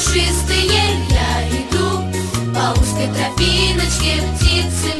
душистые я иду По узкой тропиночке птицы.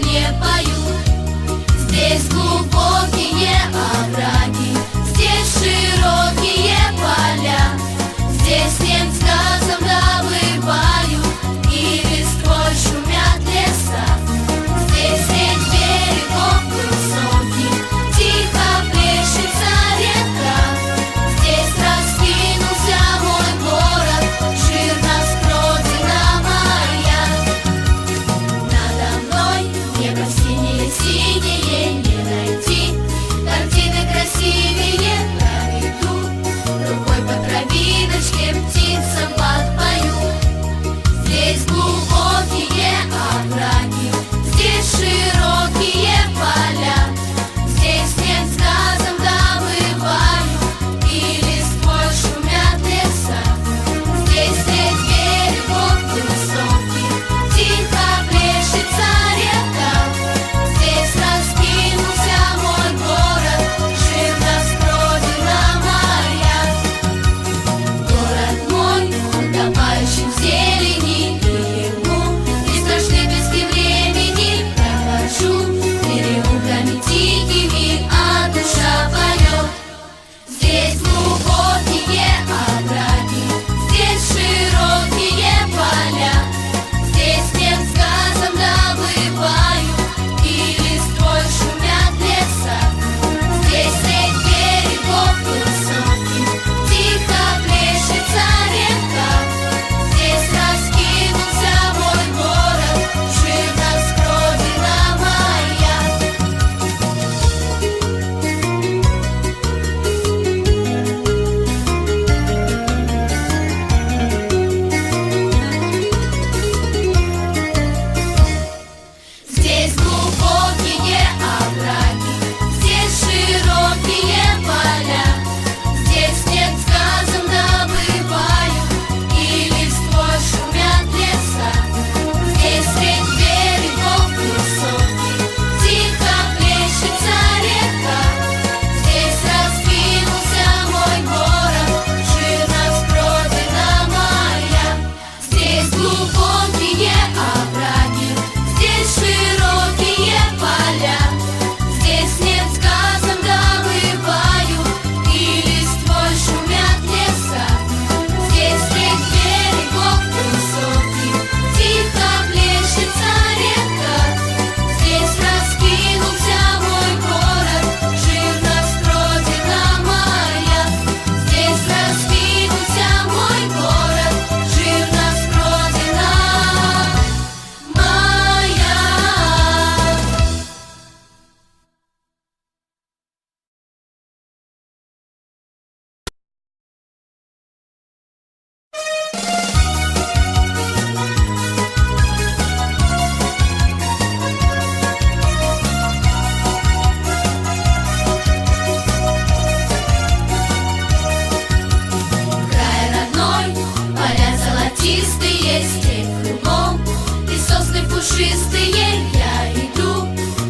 чистые я иду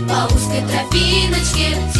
по узкой тропиночке.